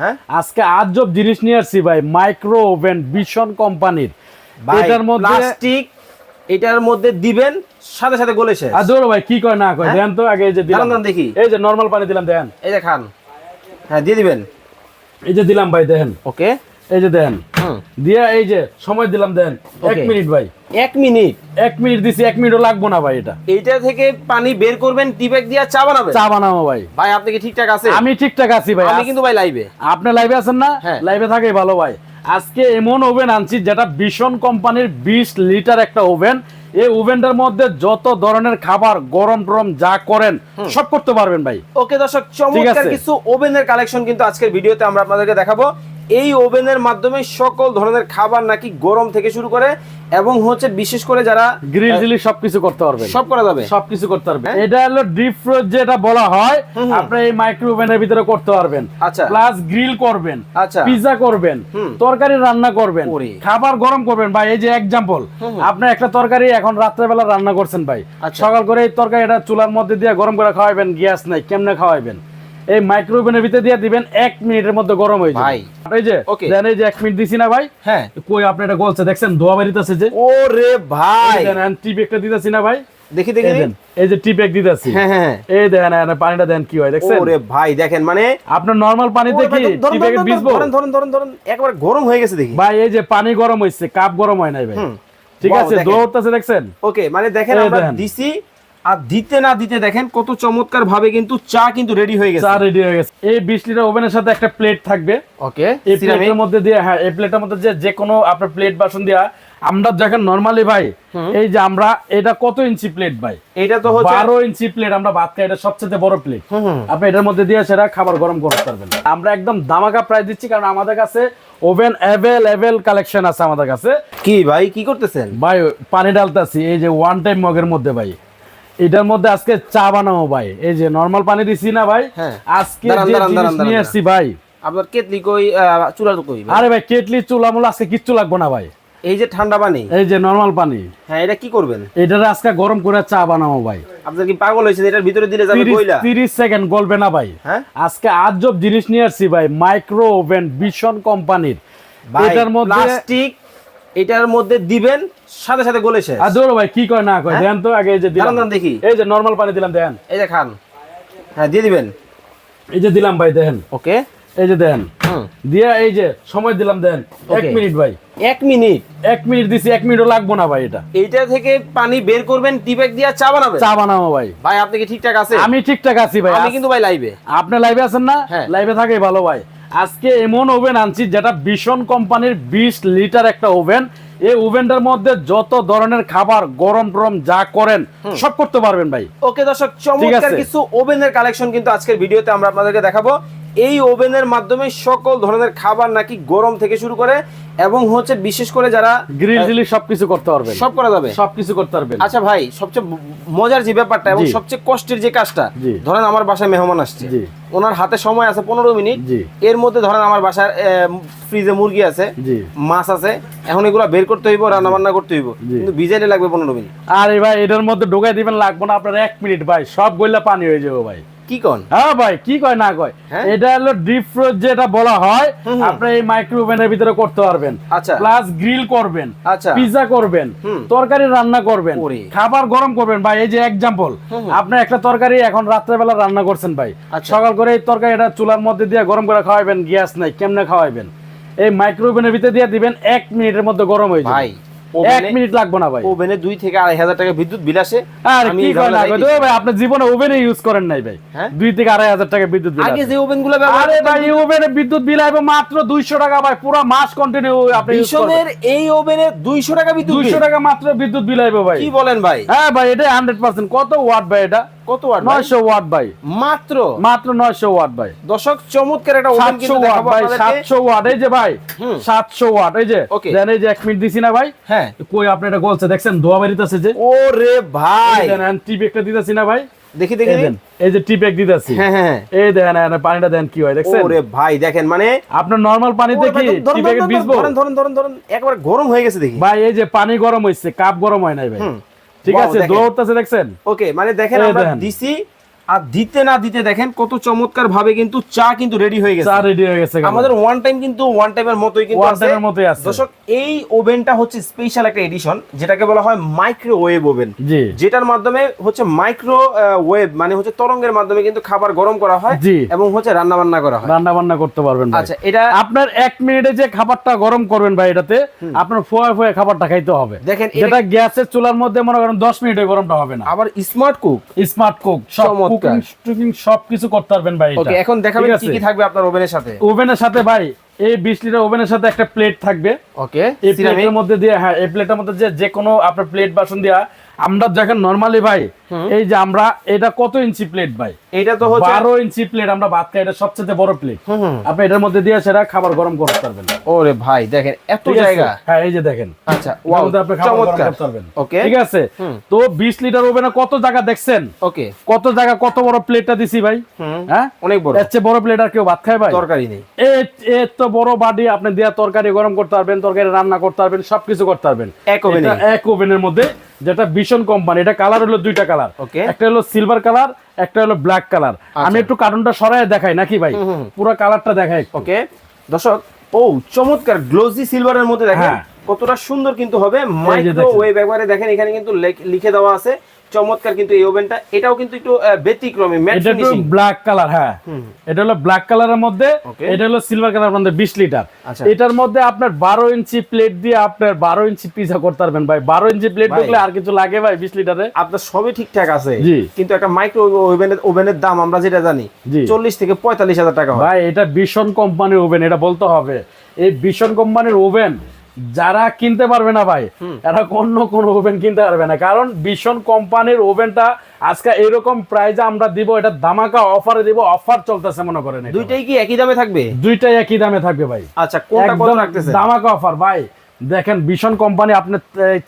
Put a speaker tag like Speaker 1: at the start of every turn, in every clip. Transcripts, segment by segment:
Speaker 1: হ্যাঁ?
Speaker 2: আজকে আজব জিনিস নিয়ে আসছি ভাই মাইক্রো ওভেন ভীষণ কোম্পানির। এটার মধ্যে
Speaker 1: প্লাস্টিক এটার মধ্যে দিবেন সাথে সাথে গলে শেষ।
Speaker 2: আর ধরো ভাই কি কয় না কয়
Speaker 1: হ্যাঁ?
Speaker 2: দেন তো আগে এই যে দিলাম।
Speaker 1: দেখি।
Speaker 2: এই যে নরমাল পানি দিলাম দেন।
Speaker 1: এই যে খান। হ্যাঁ দিয়ে দিবেন।
Speaker 2: এই যে দিলাম ভাই দেন।
Speaker 1: ওকে
Speaker 2: এই যে দেন। দিয়া এই যে সময় দিলাম দেন। এক মিনিট ভাই।
Speaker 1: এক মিনিট?
Speaker 2: এক মিনিট দিছি এক মিনিটও লাগবো না ভাই এটা।
Speaker 1: এইটা থেকে পানি বের করবেন টিব্যাগ দিয়ে চা বানাবেন?
Speaker 2: চা বানাবো ভাই।
Speaker 1: ভাই আপনি কি ঠিকঠাক আছে?
Speaker 2: আমি ঠিকঠাক আছি ভাই।
Speaker 1: আমি কিন্তু ভাই লাইভে
Speaker 2: আপনি লাইভে আছেন না?
Speaker 1: হ্যাঁ।
Speaker 2: লাইভে থাকে ভালো ভাই। আজকে এমন ওভেন আনছি যেটা ভীষণ কোম্পানির বিশ লিটার একটা ওভেন এই ওভেনটার মধ্যে যত ধরনের খাবার গরম টরম যা করেন সব করতে পারবেন ভাই।
Speaker 1: ওকে দর্শক চমৎকার কিছু ওভেনের কালেকশন কিন্তু আজকের ভিডিওতে আমরা আপনাদেরকে দেখাবো। এই ওভেনের মাধ্যমে সকল ধরনের খাবার নাকি গরম থেকে শুরু করে এবং হচ্ছে বিশেষ করে যারা
Speaker 2: গ্রিল জিলি সবকিছু করতে পারবেন
Speaker 1: সব করা যাবে
Speaker 2: সবকিছু করতে পারবেন
Speaker 1: হ্যাঁ?
Speaker 2: এটা হলো ডিপ ফ্রোজ যেটা বলা হয়। আপনি এই মাইক্রো ওভেনের ভিতরে করতে পারবেন
Speaker 1: আচ্ছা।
Speaker 2: প্লাস গ্রিল করবেন
Speaker 1: আচ্ছা।
Speaker 2: পিজা করবেন তরকারি রান্না করবেন। খাবার গরম করবেন ভাই এই যে
Speaker 1: হুম।
Speaker 2: আপনি একটা তরকারি এখন রাত্রেবেলা রান্না করছেন ভাই
Speaker 1: আচ্ছা।
Speaker 2: সকাল করে এই তরকারি এটা চুলার মধ্যে দিয়ে গরম করে খাওয়াবেন গ্যাস নাই কেমনে খাওয়াবেন এই মাইক্রো ওভেনের ভিতরে দিয়ে দিবেন এক মিনিটের মধ্যে গরম হয়ে যাবে।
Speaker 1: ভাই।
Speaker 2: এই যে দেন এই যে এক মিনিট দিছি না ভাই।
Speaker 1: হ্যাঁ।
Speaker 2: কই আপনি এটা গলছে দেখছেন? ধোয়া যে।
Speaker 1: ওরে ভাই।
Speaker 2: টিপ একটা দিতেছি না ভাই।
Speaker 1: দেখি দেখি
Speaker 2: এই যে টিপ এক দিতেছি।
Speaker 1: হ্যাঁ হ্যাঁ
Speaker 2: এই দেখেন পানিটা দেন কি হয় দেখছেন?
Speaker 1: ওরে ভাই দেখেন মানে
Speaker 2: আপনার নরমাল পানিতে কি টিপে ভিজবো
Speaker 1: ধরুন ধরুন ধরুন ধরুন একবার গরম হয়ে গেছে দেখি।
Speaker 2: ভাই এই যে পানি গরম হইছে কাপ গরম হয় নাই ভাই। ঠিক আছে। দৌড়তেছে দেখছেন?
Speaker 1: ওকে মানে দেখেন আমরা। দিছি আর দিতে না দিতে দেখেন কত চমৎকার ভাবে কিন্তু চা কিন্তু রেডি হয়ে গেছে।
Speaker 2: চা রেডি হয়ে গেছে। এই বিশ লিটার ওভেনের সাথে একটা প্লেট থাকবে।
Speaker 1: ওকে
Speaker 2: এই প্লেটের মধ্যে দিয়ে হ্যাঁ এই প্লেটের মধ্যে যে যে কোনো আপনার প্লেট বাসন দিয়া আমরা দেখেন নরমালি ভাই এই যে আমরা এটা কত ইঞ্চি প্লেট ভাই?
Speaker 1: এটা তো হচ্ছে
Speaker 2: বারো ইঞ্চি প্লেট আমরা ভাত খাই এটা সবচেয়ে বড় প্লেট। আপনি এটার মধ্যে দিয়ে সেটা খাবার গরম করতে পারবেন। আমরা একদম দামাকা প্রাইস দিচ্ছি কারণ আমাদের কাছে ওভেন অ্যাভেলেবেল কালেকশন আছে আমাদের কাছে।
Speaker 1: কি ভাই কি করতেছেন?
Speaker 2: ভাই পানি ডালতাছি এই যে ওয়ান টাইম মগের মধ্যে ভাই। এটার মধ্যে আজকে চা বানাবো ভাই। এই যে নরমাল পানি দিছি না ভাই।
Speaker 1: হ্যাঁ।
Speaker 2: আজকে যে জিনিস নিয়ে আসছি ভাই।
Speaker 1: আপনার কেতলি কই চুলা কই
Speaker 2: আরে ভাই কেটলি চুলা মুলা আজকে কিচ্ছু লাগবে না ভাই।
Speaker 1: এই যে ঠান্ডা পানি?
Speaker 2: এই যে নরমাল পানি।
Speaker 1: হ্যাঁ এটা কি করবেন?
Speaker 2: এটার আজকে গরম করে চা বানাবো ভাই।
Speaker 1: আপনার কি পাগল হয়েছে এটার ভিতরে দিলে যাবে কইলা
Speaker 2: তিরিশ সেকেন্ড গলবে না ভাই।
Speaker 1: হ্যাঁ?
Speaker 2: আজকে আজব জিনিস নিয়ে আসছি ভাই মাইক্রো ওভেন ভীষণ কোম্পানির এটার মধ্যে
Speaker 1: প্লাস্টিক এটার মধ্যে দিবেন সাথে সাথে গলে শেষ।
Speaker 2: আর ধরো ভাই কি কয় না কয়?
Speaker 1: হ্যাঁ?
Speaker 2: দেন তো আগে এই যে দিলাম।
Speaker 1: দেখি।
Speaker 2: এই যে নরমাল পানি দিলাম দেন।
Speaker 1: এই যে খান। হ্যাঁ দিয়ে দিবেন।
Speaker 2: এই যে দিলাম ভাই দেন।
Speaker 1: ওকে।
Speaker 2: এই যে দেন। দিয়া এই যে সময় দিলাম দেন। এক মিনিট ভাই।
Speaker 1: এক মিনিট।
Speaker 2: এক মিনিট দিছি এক মিনিটও লাগবো না ভাই এটা।
Speaker 1: এইটা থেকে পানি বের করবেন টিব্যাগ দিয়ে চা বানাবেন?
Speaker 2: চা বানাবো ভাই।
Speaker 1: ভাই আপনি কি ঠিকঠাক আছে
Speaker 2: আমি ঠিকঠাক আছি ভাই।
Speaker 1: আমি কিন্তু ভাই লাইভে
Speaker 2: আপনি লাইভে আছেন না?
Speaker 1: হ্যাঁ।
Speaker 2: লাইভে থাকে ভালো ভাই। আজকে এমন ওভেন আনছি যেটা ভীষণ কোম্পানির বিশ লিটার একটা ওভেন। এই ওভেনটার মধ্যে যত ধরনের খাবার গরম টরম যা করেন সব করতে পারবেন ভাই।
Speaker 1: ওকে দর্শক চমৎকার
Speaker 2: আছে।
Speaker 1: কিছু ওভেনের কালেকশন কিন্তু আজকের ভিডিওতে আমরা আপনাদেরকে দেখাবো। এই ওভেনের মাধ্যমে সকল ধরনের খাবার নাকি গরম থেকে শুরু করে এবং হচ্ছে বিশেষ করে যারা
Speaker 2: গ্রিল জিলি সবকিছু করতে পারবেন।
Speaker 1: সব করা যাবে?
Speaker 2: সবকিছু করতে পারবেন।
Speaker 1: আচ্ছা ভাই সবচেয়ে মজার যে ব্যাপারটা এবং সবচেয়ে কষ্টের যে কাজটা ধরেন আমার বাসায় মেহমান আসছে।
Speaker 2: জি।
Speaker 1: ওনার হাতে সময় আছে পনেরো মিনিট। এর মধ্যে ধরেন আমার বাসার ফ্রিজে মুরগি আছে। মাছ আছে এখন এগুলো বের করতে হইব রান্না বান্না করতে হইব। কিন্তু ভিজাইলে লাগবে পনেরো মিনিট।
Speaker 2: আরে ভাই এটার মধ্যে ঢোকাই দিবেন লাগবে না। আপনার এক মিনিট ভাই সব গইলা পানি হয়ে যাবে ভাই।
Speaker 1: কি কন
Speaker 2: হ্যাঁ ভাই কি কয় না কয়
Speaker 1: হ্যাঁ?
Speaker 2: এটা হলো ডিপ ফ্রোজ যেটা বলা হয়। আপনি এই মাইক্রো ওভেনের ভিতরে করতে পারবেন
Speaker 1: আচ্ছা।
Speaker 2: প্লাস গ্রিল করবেন
Speaker 1: আচ্ছা।
Speaker 2: করবেন তরকারি রান্না করবেন খাবার গরম করবেন ভাই এই যে এক্সাম্পল। আপনি একটা তরকারি এখন রাত্রেবেলা রান্না করছেন ভাই
Speaker 1: আচ্ছা।
Speaker 2: সকাল করে এই তরকারি এটা চুলার মধ্যে দিয়ে গরম করে খাওয়াবেন গ্যাস নাই কেমনে খাওয়াবেন এই মাইক্রো ওভেনের ভিতরে দিয়ে দিবেন এক মিনিটের মধ্যে গরম হয়ে যাবে
Speaker 1: ভাই
Speaker 2: এক মিনিট লাগবে না ভাই।
Speaker 1: ওভেনে দুই থেকে আড়াই হাজার টাকা বিদ্যুৎ বিল আসে।
Speaker 2: আর কি
Speaker 1: এই
Speaker 2: কয় না
Speaker 1: ঝামেলায়
Speaker 2: কয়
Speaker 1: দিই।
Speaker 2: তো ভাই আপনি জীবনে ওভেনে ইউজ করেন নাই ভাই।
Speaker 1: হ্যাঁ?
Speaker 2: দুই থেকে আড়াই হাজার টাকা বিদ্যুৎ বিল
Speaker 1: আগে যে ওভেনগুলো ব্যবহার
Speaker 2: আরে ভাই ওভেনে বিদ্যুৎ বিল আইবে মাত্র 200 টাকা ভাই পুরো মাস কন্টিনিউ আপনি ইউজ করবেন।
Speaker 1: এই ওভেনে দুইশো টাকা বিদ্যুৎ দুইশো
Speaker 2: টাকা মাত্র বিদ্যুৎ বিল আইবে ভাই।
Speaker 1: কি বলেন ভাই?
Speaker 2: হ্যাঁ ভাই এটা 100% কত ওয়াট ভাই এটা?
Speaker 1: কত ওয়াট
Speaker 2: 900 ওয়াট ভাই।
Speaker 1: মাত্র?
Speaker 2: মাত্র 900 ওয়াট ভাই।
Speaker 1: দর্শক চমৎকার একটা ওভেন কিন্তু দেখাবো
Speaker 2: ভাই 700 ওয়াট এই যে ভাই 700 ওয়াট এই যে দেন এই যে 1 মিনিট দিছি না ভাই।
Speaker 1: হ্যাঁ।
Speaker 2: কই আপনি এটা গলছে দেখছেন? ধোয়া বেরিতেছে যে।
Speaker 1: ওরে ভাই।
Speaker 2: দেন টিপ একটা দিতেছি না ভাই।
Speaker 1: দেখি দেখি
Speaker 2: এই এই যে টিপ এক দিতেছি।
Speaker 1: হ্যাঁ হ্যাঁ
Speaker 2: এই দেখেন এখানে পানিটা দেন কি হয় দেখছেন?
Speaker 1: ওরে ভাই দেখেন মানে
Speaker 2: আপনার নরমাল পানিতে কি
Speaker 1: ধরুন,
Speaker 2: টিপে ভিজবো?
Speaker 1: ধরুন ধরুন ধরুন ধরুন একবার গরম হয়ে গেছে দেখি।
Speaker 2: ভাই এই যে পানি গরম হইছে কাপ গরম হয় নাই ভাই। ঠিক আছে
Speaker 1: দেখেন।
Speaker 2: দৌড়তেছে দেখছেন
Speaker 1: ওকে মানে দেখেন আমরা
Speaker 2: দেখেন।
Speaker 1: আর দিতে না দিতে দেখেন কত চমৎকার ভাবে কিন্তু চা কিন্তু রেডি হয়ে গেছে।
Speaker 2: চা রেডি হয়ে গেছে
Speaker 1: আমাদের ওয়ান টাইম কিন্তু ওয়ান টাইমের মতোই কিন্তু
Speaker 2: time এর মতোই আছে।
Speaker 1: দর্শক এই ওভেনটা হচ্ছে স্পেশাল একটা এডিশন যেটাকে বলা হয় মাইক্রোওয়েভ ওভেন
Speaker 2: জি।
Speaker 1: যেটার মাধ্যমে হচ্ছে মাইক্রো ওয়েভ মানে হচ্ছে তরঙ্গের মাধ্যমে কিন্তু খাবার গরম করা হয়। এবং হচ্ছে রান্না বান্না করা হয়।
Speaker 2: রান্না বান্না করতে পারবেন ভাই।
Speaker 1: আচ্ছা এটা
Speaker 2: আপনার এক মিনিটে যে খাবারটা গরম করবেন ভাই এটাতে আপনার ফোয়া ফোয়া খাবারটা খাইতে হবে।
Speaker 1: দেখেন এটা-
Speaker 2: গ্যাসের চুলার মধ্যে মনে করেন দশ মিনিটে গরমটা হবে না।
Speaker 1: আবার স্মার্ট কুক
Speaker 2: স্মার্ট কুক সব
Speaker 1: চমৎকার।
Speaker 2: কুকিং টুকিং সব কিছু করতে পারবেন ভাই
Speaker 1: ওকে এখন দেখাবেন কি কি থাকবে আপনার ওভেনের সাথে?
Speaker 2: ওভেনের সাথে ভাই এই বিশ লিটার ওভেনের সাথে একটা প্লেট থাকবে।
Speaker 1: ওকে
Speaker 2: এই প্লেটের মধ্যে দিয়ে হ্যাঁ এই প্লেটের মধ্যে যে যে কোনো আপনার প্লেট বাসন দিয়া আমরা দেখেন নরমালি ভাই এই যে আমরা এটা কত ইঞ্চি প্লেট ভাই?
Speaker 1: এটা তো হচ্ছে
Speaker 2: বারো ইঞ্চি প্লেট আমরা ভাত খাই এটা সবচেয়ে বড় প্লেট। আপনি এটার মধ্যে দিয়ে সেটা খাবার গরম করতে পারবেন।
Speaker 1: ওরে ভাই দেখেন এত জায়গা।
Speaker 2: হ্যাঁ এই যে দেখেন।
Speaker 1: আচ্ছা ওয়াও
Speaker 2: আপনি খাবার গরম করতে পারবেন।
Speaker 1: ওকে
Speaker 2: ঠিক আছে? তো 20 লিটার ওভেনে কত জায়গা দেখছেন?
Speaker 1: ওকে
Speaker 2: কত জায়গা কত বড় প্লেটটা দিছি ভাই? হ্যাঁ?
Speaker 1: অনেক বড়।
Speaker 2: এর চেয়ে বড় প্লেট আর কেউ ভাত খায় ভাই?
Speaker 1: তরকারি নেই।
Speaker 2: এ তো বড় বাড়ি আপনি দিয়া তরকারি গরম করতে পারবেন তরকারি রান্না করতে পারবেন সবকিছু করতে পারবেন।
Speaker 1: এক ওভেনে
Speaker 2: এক ওভেনের মধ্যে যেটা ভীষণ কোম্পানি এটা কালার হলো দুইটা কালার একটা হলো সিলভার কালার একটা হলো ব্ল্যাক কালার আমি একটু কার্টুনটা সরাই দেখাই নাকি ভাই। পুরো কালারটা দেখাই
Speaker 1: ওকে দর্শক ও চমৎকার গ্লোজি সিলভারের মধ্যে দেখেন
Speaker 2: হ্যাঁ।
Speaker 1: কতটা সুন্দর কিন্তু হবে। মাইক্রোওয়েভ একবারে দেখেন। এখানে কিন্তু লিখে দেওয়া আছে। চমৎকার কিন্তু এই ওভেনটা। এটাও কিন্তু একটু ব্যতিক্রমী ম্যাট
Speaker 2: এটা একটু
Speaker 1: ফিনিশিং
Speaker 2: ব্ল্যাক কালার হ্যাঁ। এটা হলো ব্ল্যাক কালারের মধ্যে এটা হলো সিলভার কালার মধ্যে বিশ লিটার
Speaker 1: আচ্ছা।
Speaker 2: এটার মধ্যে আপনার বারো ইঞ্চি প্লেট দিয়ে আপনার বারো ইঞ্চি পিজা করতে পারবেন ভাই। বারো ইঞ্চি প্লেট ঢুকলে আর কিছু লাগে ভাই বিশ লিটারে
Speaker 1: আপনার সবই ঠিকঠাক আছে। কিন্তু একটা মাইক্রো ওভেনের ওভেনের দাম আমরা যেটা জানি
Speaker 2: জি।
Speaker 1: চল্লিশ থেকে পঁয়তাল্লিশ হাজার টাকা হয়।
Speaker 2: ভাই এটা ভীষণ কোম্পানির ওভেন এটা বলতে হবে। এই ভীষণ কোম্পানির ওভেন যারা কিনতে পারবে না ভাই এরা অন্য কোন ওভেন কিনতে পারবে না। কারণ ভীষণ কোম্পানির ওভেনটা আজকে এরকম প্রাইজে আমরা দিব এটা ধামাকা অফারে দিব অফার চলতেছে মনে করেন।
Speaker 1: দুইটাই কি একই দামে থাকবে?
Speaker 2: দুইটাই একই দামে থাকবে ভাই।
Speaker 1: আচ্ছা কোনটা কত রাখতেছে
Speaker 2: ধামাকা অফার ভাই দেখেন ভীষণ কোম্পানি আপনি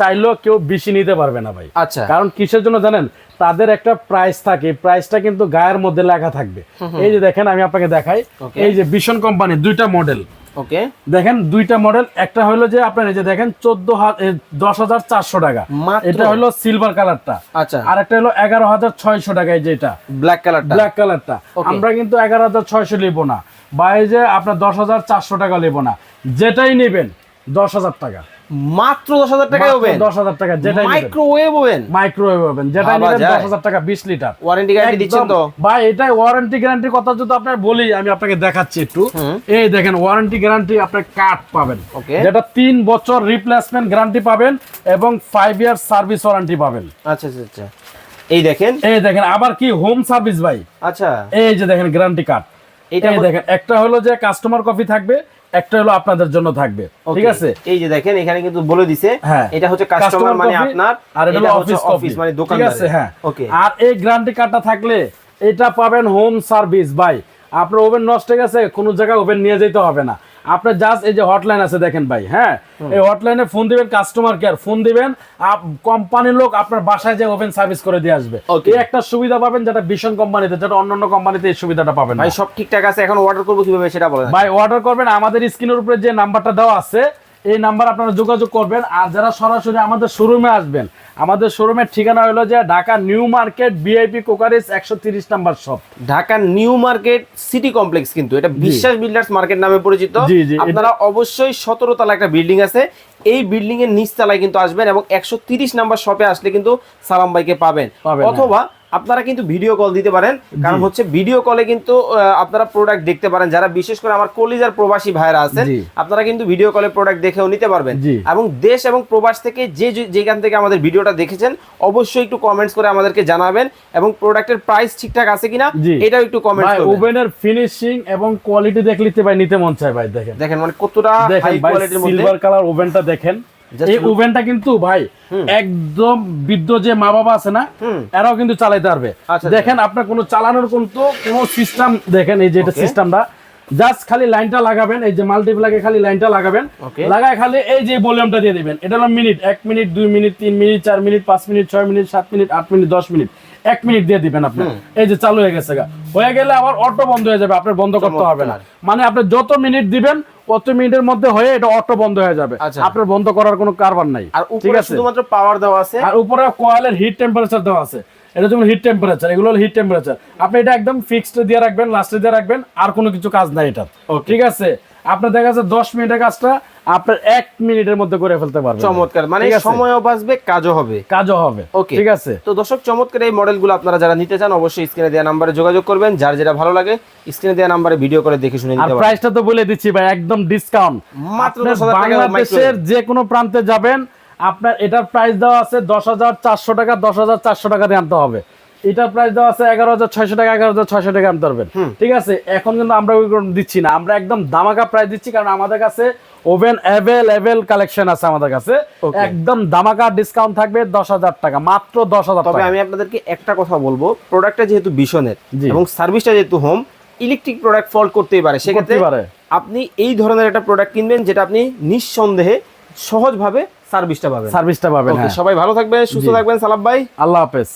Speaker 2: চাইলেও কেউ বেশি নিতে পারবে না ভাই।
Speaker 1: আচ্ছা।
Speaker 2: কারণ কিসের জন্য জানেন? তাদের একটা প্রাইস থাকে। প্রাইসটা কিন্তু গায়ের মধ্যে লেখা থাকবে। এই যে দেখেন আমি আপনাকে দেখাই। এই যে ভীষণ কোম্পানি দুইটা মডেল
Speaker 1: ওকে
Speaker 2: দেখেন দুইটা মডেল একটা হলো যে আপনার এই যে দেখেন চোদ্দ দশ হাজার চারশো টাকা। এটা হলো সিলভার কালারটা
Speaker 1: আচ্ছা।
Speaker 2: আর একটা হলো এগারো হাজার ছয়শো টাকা এই যেটা
Speaker 1: ব্ল্যাক কালার
Speaker 2: ব্ল্যাক কালারটা. আমরা কিন্তু এগারো হাজার ছয়শো নেব না। বা এই যে আপনার দশ হাজার চারশো টাকা নেব না। যেটাই নেবেন দশ হাজার টাকা।
Speaker 1: মাত্র দশ হাজার টাকায় ওভেন।
Speaker 2: দশ হাজার টাকা নেবেন।
Speaker 1: Microwave oven.
Speaker 2: মাইক্রোওয়েভ ওভেন যেটা নেবেন দশ হাজার টাকা বিশ লিটার।
Speaker 1: ওয়ারেন্টি গ্যারান্টি দিচ্ছেন তো?
Speaker 2: ভাই ওয়ারেন্টি গ্যারান্টির কথা যদি আপনার বলি আমি আপনাকে দেখাচ্ছি একটু। এই দেখেন ওয়ারেন্টি গ্যারান্টি আপনার কার্ড পাবেন। যেটা তিন বছর রিপ্লেসমেন্ট গ্যারান্টি পাবেন এবং ফাইভ ইয়ার সার্ভিস ওয়ারেন্টি পাবেন।
Speaker 1: আচ্ছা আচ্ছা আচ্ছা। এই দেখেন।
Speaker 2: এই দেখেন আবার কি হোম সার্ভিস ভাই?
Speaker 1: আচ্ছা।
Speaker 2: এই যে দেখেন গ্যারান্টি কার্ড
Speaker 1: এটা
Speaker 2: দেখেন একটা হলো যে কাস্টমার কপি থাকবে একটা হলো আপনাদের জন্য থাকবে ঠিক আছে?
Speaker 1: এই যে দেখেন এখানে কিন্তু বলে দিছে
Speaker 2: হ্যাঁ।
Speaker 1: এটা হচ্ছে কাস্টমার মানে আপনার
Speaker 2: আর এটা হলো অফিস
Speaker 1: অফিস মানে দোকান
Speaker 2: ঠিক আছে? হ্যাঁ।
Speaker 1: ওকে
Speaker 2: আর এই গ্যারান্টি কার্ডটা থাকলে এটা পাবেন হোম সার্ভিস ভাই। আপনার ওভেন নষ্ট হয়ে গেছে কোনো জায়গায় ওভেন নিয়ে যেতে হবে না। আপনার জাস্ট এই যে হটলাইন আছে দেখেন ভাই হ্যাঁ এই হটলাইনে ফোন দিবেন কাস্টমার কেয়ার ফোন দিবেন কোম্পানির লোক আপনার বাসায় যে ওপেন সার্ভিস করে দিয়ে আসবে. এই একটা সুবিধা পাবেন যেটা ভীষণ কোম্পানিতে যেটা অন্যান্য কোম্পানিতে এই সুবিধাটা পাবেন।
Speaker 1: ভাই সব ঠিকঠাক আছে এখন অর্ডার করব কীভাবে সেটা বলেন
Speaker 2: ভাই অর্ডার করবেন আমাদের স্ক্রিনের উপরে যে নাম্বারটা দেওয়া আছে এই নাম্বার আপনারা যোগাযোগ করবেন আর যারা সরাসরি আমাদের শোরুমে আসবেন আমাদের শোরুমের ঠিকানা হলো যে ঢাকা নিউ মার্কেট বিআইপি কোকারিস একশো তিরিশ number shop.
Speaker 1: Dhaka new market city complex কিন্তু এটা বিশ্বাস বিল্ডার্স মার্কেট নামে পরিচিত। আপনারা অবশ্যই সতেরো তলা একটা বিল্ডিং আছে এই বিল্ডিং এর নিচ নিচতলায় কিন্তু আসবেন এবং একশো তিরিশ নাম্বার শপে আসলে কিন্তু সালাম ভাইকে পাবেন।
Speaker 2: পাবেন, হ্যাঁ।
Speaker 1: অথবা আপনারা কিন্তু ভিডিও কল দিতে পারেন কারণ হচ্ছে ভিডিও কলে কিন্তু আপনারা প্রোডাক্ট দেখতে পারেন। যারা বিশেষ করে আমার কলিজার প্রবাসী ভাইরা আছেন আপনারা কিন্তু ভিডিও কলে প্রোডাক্ট দেখেও নিতে পারবেন। এবং দেশ এবং প্রবাস থেকে যে যেখান থেকে আমাদের ভিডিওটা দেখেছেন অবশ্যই একটু কমেন্টস করে আমাদেরকে জানাবেন এবং প্রোডাক্টের প্রাইস ঠিকঠাক আছে কিনা এটাও একটু কমেন্ট করবেন।
Speaker 2: ওভেনের ফিনিশিং এবং কোয়ালিটি দেখলে ভাই নিতে মন চায় ভাই দেখেন।
Speaker 1: দেখেন মানে কতটা হাই কোয়ালিটির মধ্যে।
Speaker 2: সিলভার কালার ওভেনটা দেখেন। এই ওভেনটা কিন্তু ভাই একদম বৃদ্ধ যে মা বাবা আছে না এরাও কিন্তু চালাইতে পারবে।
Speaker 1: আচ্ছা,
Speaker 2: দেখেন আপনার কোনো চালানোর কিন্তু কোনো সিস্টেম দেখেন এই যে এটা সিস্টেমটা জাস্ট খালি লাইনটা লাগাবেন এই যে মাল্টিপ্লাগে খালি লাইনটা লাগাবেন। লাগায় খালি এই যে ভলিউমটা দিয়ে দিবেন। এটা হলো মিনিট এক মিনিট দুই মিনিট তিন মিনিট চার মিনিট পাঁচ মিনিট ছয় মিনিট সাত মিনিট আট মিনিট দশ মিনিট এক মিনিট দিয়ে দিবেন আপনি। এই যে চালু হয়ে গেছে। হয়ে গেলে আবার অটো বন্ধ হয়ে যাবে আপনার বন্ধ করতে হবে না। মানে আপনি যত মিনিট দিবেন কত মিনিটের মধ্যে হয়ে এটা অটো বন্ধ হয়ে যাবে।
Speaker 1: আচ্ছা।
Speaker 2: আপনার বন্ধ করার কোনো কারবার নাই। ঠিক আছে?
Speaker 1: শুধুমাত্র পাওয়ার দেওয়া আছে?
Speaker 2: আর উপরে কয়েলের হিট টেম্পারেচার দেওয়া আছে। এটা যেমন হিট টেম্পারেচার এগুলো হলো হিট টেম্পারেচার আপনি এটা একদম ফিক্সড দিয়ে রাখবেন লাস্টে দিয়ে রাখবেন আর কোনো কিছু কাজ নাই এটা ঠিক আছে? আপনার দেখা যাচ্ছে দশ মিনিটের কাজটা আপনার এক মিনিটের মধ্যে করে ফেলতে পারবেন।
Speaker 1: চমৎকার। মানে সময়ও বাঁচবে কাজও হবে।
Speaker 2: কাজও হবে।
Speaker 1: Okay.
Speaker 2: ঠিক আছে?
Speaker 1: তো দর্শক চমৎকার এই মডেলগুলো আপনারা যারা নিতে চান অবশ্যই স্ক্রিনে দেওয়া নাম্বারে যোগাযোগ করবেন। যার যেটা ভালো লাগে স্ক্রিনে দেওয়া নাম্বারে ভিডিও করে দেখে শুনে
Speaker 2: আর
Speaker 1: নিতে পারবেন
Speaker 2: প্রাইসটা তো বলে দিচ্ছি ভাই একদম ডিসকাউন্ট
Speaker 1: মাত্র
Speaker 2: আপনার
Speaker 1: 10,000 টাকা
Speaker 2: বাংলাদেশের যে কোনো প্রান্তে যাবেন আপনার এটার প্রাইস দেওয়া আছে দশ হাজার চারশো টাকা দশ হাজার চারশো টাকা দিয়ে আনতে হবে। এটার প্রাইস দেওয়া আছে এগারো হাজার ছয়শো টাকা এগারো হাজার ছয়শো টাকা আনতে পারবেন ঠিক আছে? এখন কিন্তু আমরা দিচ্ছি না। আমরা একদম দামাকা প্রাইস দিচ্ছি কারণ আমাদের কাছে ওভেন অ্যাভেলেবেল কালেকশন আছে আমাদের কাছে। একদম দামাকা ডিসকাউন্ট থাকবে দশ হাজার টাকা মাত্র দশ হাজার
Speaker 1: তবে আমি আপনাদেরকে একটা কথা বলব প্রোডাক্টটা যেহেতু ভীষণের এবং সার্ভিসটা যেহেতু হোম ইলেকট্রিক প্রোডাক্ট ফল্ট করতেই পারে। সেক্ষেত্রে আপনি এই ধরনের একটা প্রোডাক্ট কিনবেন যেটা আপনি নিঃসন্দেহে সহজভাবে সার্ভিসটা পাবেন।
Speaker 2: সার্ভিসটা পাবেন হ্যাঁ।
Speaker 1: সবাই ভালো থাকবেন সুস্থ থাকবেন সালাম ভাই।
Speaker 2: আল্লাহ হাফেজ।